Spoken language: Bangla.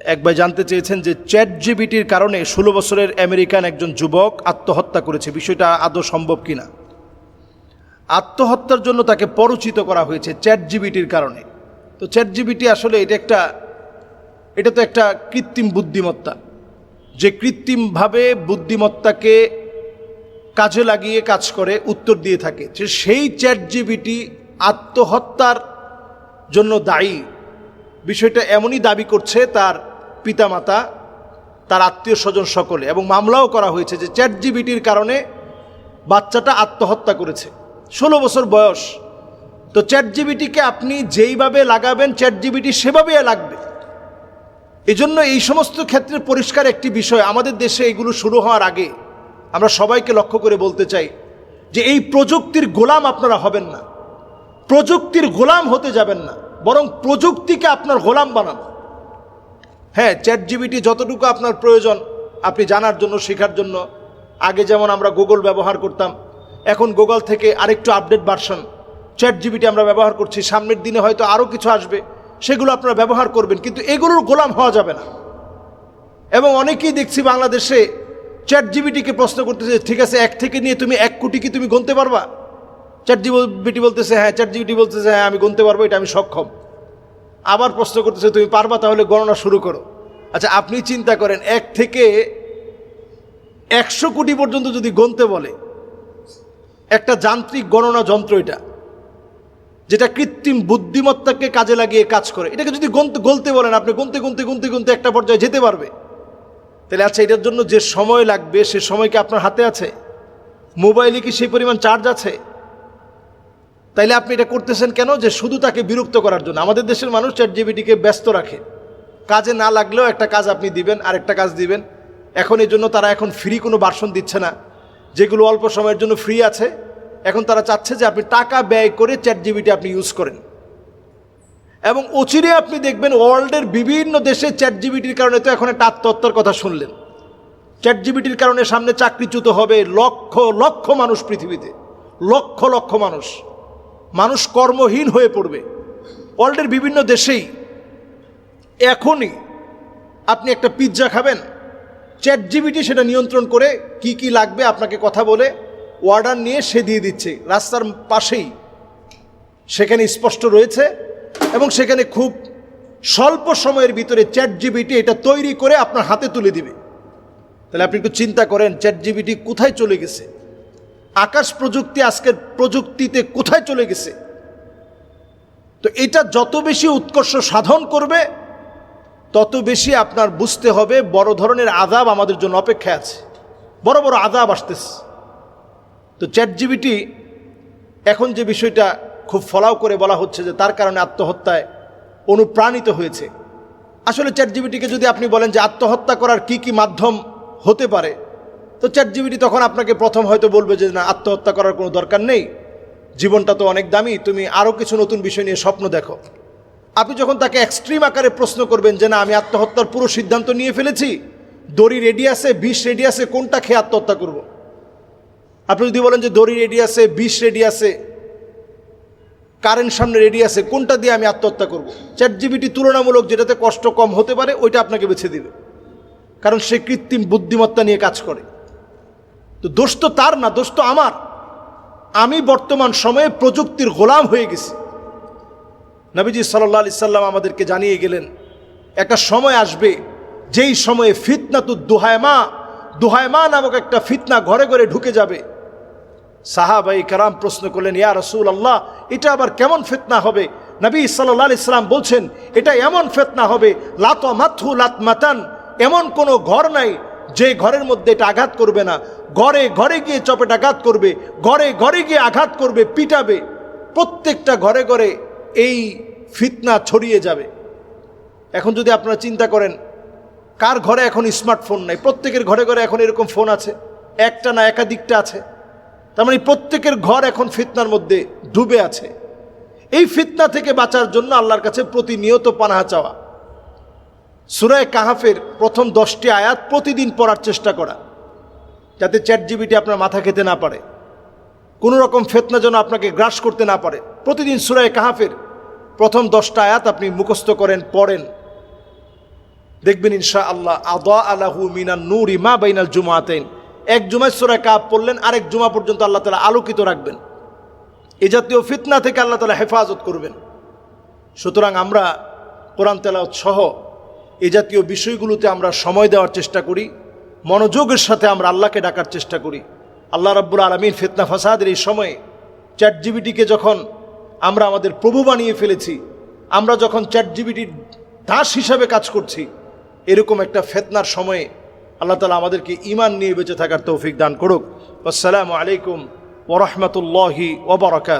এক ভাই জানতে চেয়েছেন যে চ্যাট জিবিটির কারণে ষোলো বছরের আমেরিকান একজন যুবক আত্মহত্যা করেছে। বিষয়টা আদৌ সম্ভব কিনা? আত্মহত্যার জন্য তাকে পরচিত করা হয়েছে চ্যাট জিবিটির কারণে। তো চ্যাট জিবিটি আসলে এটা একটা, এটা তো একটা কৃত্রিম বুদ্ধিমত্তা। যে কৃত্রিমভাবে বুদ্ধিমত্তাকে কাজে লাগিয়ে কাজ করে, উত্তর দিয়ে থাকে। যে সেই চ্যাট জিবিটি আত্মহত্যার জন্য দায়ী। বিষয়টা এমনই দাবি করছে তার পিতামাতা, তার আত্মীয় স্বজন সকলে, এবং মামলাও করা হয়েছে যে চ্যাট জিবিটির কারণে বাচ্চাটা আত্মহত্যা করেছে। ষোলো বছর বয়স। তো চ্যাট জিবিটিকে আপনি যেইভাবে লাগাবেন চ্যাট জিবিটি সেভাবে লাগবে। এই জন্য এই সমস্ত ক্ষেত্রে পরিষ্কার একটি বিষয়, আমাদের দেশে এগুলো শুরু হওয়ার আগে আমরা সবাইকে লক্ষ্য করে বলতে চাই যে এই প্রযুক্তির গোলাম আপনারা হবেন না। প্রযুক্তির গোলাম হতে যাবেন না। বরং প্রযুক্তিকে আপনার গোলাম বানান। হ্যাঁ চ্যাট জিবিটি যতটুকু আপনার প্রয়োজন, আপনি জানার জন্য, শেখার জন্য। আগে যেমন আমরা গুগল ব্যবহার করতাম, এখন গুগল থেকে আরেকটু আপডেট ভার্সন চ্যাট জিবিটি আমরা ব্যবহার করছি। সামনের দিনে হয়তো আরও কিছু আসবে, সেগুলো আপনারা ব্যবহার করবেন, কিন্তু এগুলোর গোলাম হওয়া যাবে না। এবং অনেকেই দেখছি বাংলাদেশে চ্যাট জিবিটিকে প্রশ্ন করতেছে, ঠিক আছে, এক থেকে নিয়ে তুমি এক কোটি কি তুমি গুনতে পারবা? চ্যাট জিবিটি বলতেছে হ্যাঁ চ্যাট জিবিটি বলতেছে হ্যাঁ আমি গুনতে পারব, এটা আমি সক্ষম। আবার প্রশ্ন করতেছে, তুমি পারবা তাহলে গণনা শুরু করো। আচ্ছা আপনি চিন্তা করেন, এক থেকে একশো কোটি পর্যন্ত যদি গণতে বলে, একটা যান্ত্রিক গণনা যন্ত্র এটা, যেটা কৃত্রিম বুদ্ধিমত্তাকে কাজে লাগিয়ে কাজ করে, এটাকে যদি গনতে গলতে বলেন, আপনি গুনতে গুনতে গুনতে গুনতে একটা পর্যায়ে যেতে পারবে। তাহলে আচ্ছা এটার জন্য যে সময় লাগবে, সে সময় কি আপনার হাতে আছে? মোবাইলে কি সেই পরিমাণ চার্জ আছে? তাইলে আপনি এটা করতেছেন কেন? যে শুধু তাকে বিরক্ত করার জন্য। আমাদের দেশের মানুষ চ্যাট জিবিটিকে ব্যস্ত রাখে। কাজে না লাগলেও একটা কাজ আপনি দিবেন আর একটা কাজ দিবেন। এখন এই জন্য তারা এখন ফ্রি কোনো বাসন দিচ্ছে না। যেগুলো অল্প সময়ের জন্য ফ্রি আছে, এখন তারা চাচ্ছে যে আপনি টাকা ব্যয় করে চ্যাট জিবিটি আপনি ইউজ করেন। এবং অচিরে আপনি দেখবেন ওয়ার্ল্ডের বিভিন্ন দেশে চ্যাট জিবিটির কারণে তো এখন একটা আত্মহত্যার কথা শুনলেন। চ্যাট জিবিটির কারণে সামনে চাকরিচ্যুত হবে লক্ষ লক্ষ মানুষ পৃথিবীতে। লক্ষ লক্ষ মানুষ। মানুষ কর্মহীন হয়ে পড়বে। ওয়ার্ল্ডের বিভিন্ন দেশেই এখনই আপনি একটা পিৎজা খাবেন। চ্যাট জিবিটি সেটা নিয়ন্ত্রণ করে কি কি লাগবে আপনাকে কথা বলে অর্ডার নিয়ে সে দিয়ে দিচ্ছে। রাস্তার পাশেই সেখানে স্পষ্ট রয়েছে এবং সেখানে খুব স্বল্প সময়ের ভিতরে চ্যাট জিবিটি এটা তৈরি করে আপনার হাতে তুলে দিবে। তাহলে আপনি একটু চিন্তা করেন চ্যাট জিবিটি কোথায় চলে গেছে? আকাশ প্রযুক্তি আজকের প্রযুক্তিতে কোথায় চলে গেছে? তো এটা যত বেশি উৎকর্ষ সাধন করবে, তত বেশি আপনার বুঝতে হবে বড় ধরনের আদাব আমাদের জন্য অপেক্ষায় আছে। বড় বড় আদাব আসতেছে। তো চ্যাট জিবিটি এখন যে বিষয়টা খুব ফলাও করে বলা হচ্ছে যে তার কারণে আত্মহত্যায় অনুপ্রাণিত হয়েছে। আসলে চ্যাট জিবিটিকে যদি আপনি বলেন যে আত্মহত্যা করার কি কি মাধ্যম হতে পারে তো চ্যাট জিবিটি তখন আপনাকে প্রথম হয়তো বলবে যে না, আত্মহত্যা করার কোনো দরকার নেই জীবনটা তো অনেক দামি, তুমি আরও কিছু নতুন বিষয় নিয়ে স্বপ্ন দেখো আপনি যখন তাকে এক্সট্রিম আকারে প্রশ্ন করবেন যে না, আমি আত্মহত্যার পুরো সিদ্ধান্ত নিয়ে ফেলেছি, দড়ি রেডি আছে, বিষ রেডি আছে, কোনটা খেয়ে আত্মহত্যা করব। আপনি যদি বলেন যে দড়ি রেডি আছে, বিষ রেডি আছে, কারেন্ট সামনে রেডি আছে, কোনটা দিয়ে আমি আত্মহত্যা করব। চ্যাট জিবিটি তুলনামূলক যেটাতে কষ্ট কম হতে পারে, ওইটা আপনাকে বেছে দিবে কারণ সে কৃত্রিম বুদ্ধিমত্তা নিয়ে কাজ করে তো দোষ তো তার না, দোষ তো আমার। আমি বর্তমান সময়ে প্রযুক্তির গোলাম হয়ে গেছি। নবীজি সাল্লাহ আলি সাল্লাম আমাদেরকে জানিয়ে গেলেন, একটা সময় আসবে, যেই সময়ে ফিতনা তু দুহায়মা দুহায়মা নামক একটা ফিতনা ঘরে ঘরে ঢুকে যাবে। সাহাবাই কারাম প্রশ্ন করলেন, ইয়া রসুল আল্লাহ এটা আবার কেমন ফিতনা হবে? নবী সাল্লাহ আলি সাল্লাম বলছেন, এটা এমন ফেতনা হবে লাত মাথু লাত মাতান এমন কোনো ঘর নাই যে ঘরের মধ্যে এটা আঘাত করবে না, ঘরে ঘরে গিয়ে চপেট আঘাত করবে, ঘরে ঘরে গিয়ে আঘাত করবে, পিটাবে, প্রত্যেকটা ঘরে ঘরে এই ফিতনা ছড়িয়ে যাবে। এখন যদি আপনারা চিন্তা করেন, কার ঘরে এখন স্মার্টফোন নাই? প্রত্যেকের ঘরে ঘরে এখন এরকম ফোন আছে, একটা না একাধিকটা আছে। তার মানে প্রত্যেকের ঘর এখন ফিতনার মধ্যে ডুবে আছে। এই ফিতনা থেকে বাঁচার জন্য আল্লাহর কাছে প্রতিনিয়ত পানাহা চাওয়া। সুরায় কাহাফের প্রথম দশটি আয়াত প্রতিদিন পড়ার চেষ্টা করা, যাতে চ্যাট জিবিটি আপনার মাথা খেতে না পারে। কোনো রকম ফেতনা যেন আপনাকে গ্রাস করতে না পারে। প্রতিদিন সুরায় কাহাফের প্রথম দশটা আয়াত আপনি মুখস্থ করেন, পড়েন। দেখবেন ইনশা আল্লাহ আদা আলাহু মিনান নূরি মা বাইনাল জুমাতেন এক জুমায় সুরা কাপ পড়লেন, আরেক জুমা পর্যন্ত আল্লাহ তালা আলোকিত রাখবেন। এ জাতীয় ফিতনা থেকে আল্লাহ তালা হেফাজত করবেন। সুতরাং আমরা কোরআন তেলাওয়াত সহ এ জাতীয় বিষয়গুলোতে আমরা সময় দেওয়ার চেষ্টা করি, মনোযোগের সাথে আমরা আল্লাহকে ডাকার চেষ্টা করি। আল্লাহ রাব্বুল আলমিন ফিতনা ফাসাদের এই সময়ে চ্যাট জিবিটিকে যখন আমরা আমাদের প্রভু বানিয়ে ফেলেছি, আমরা যখন চ্যাট জিবিটির দাস হিসাবে কাজ করছি, এরকম একটা ফেতনার সময়ে আল্লাহ তালা আমাদেরকে ইমান নিয়ে বেঁচে থাকার তৌফিক দান করুক। আসসালামু আলাইকুম ওরহমতুল্লাহি ওবরাকাত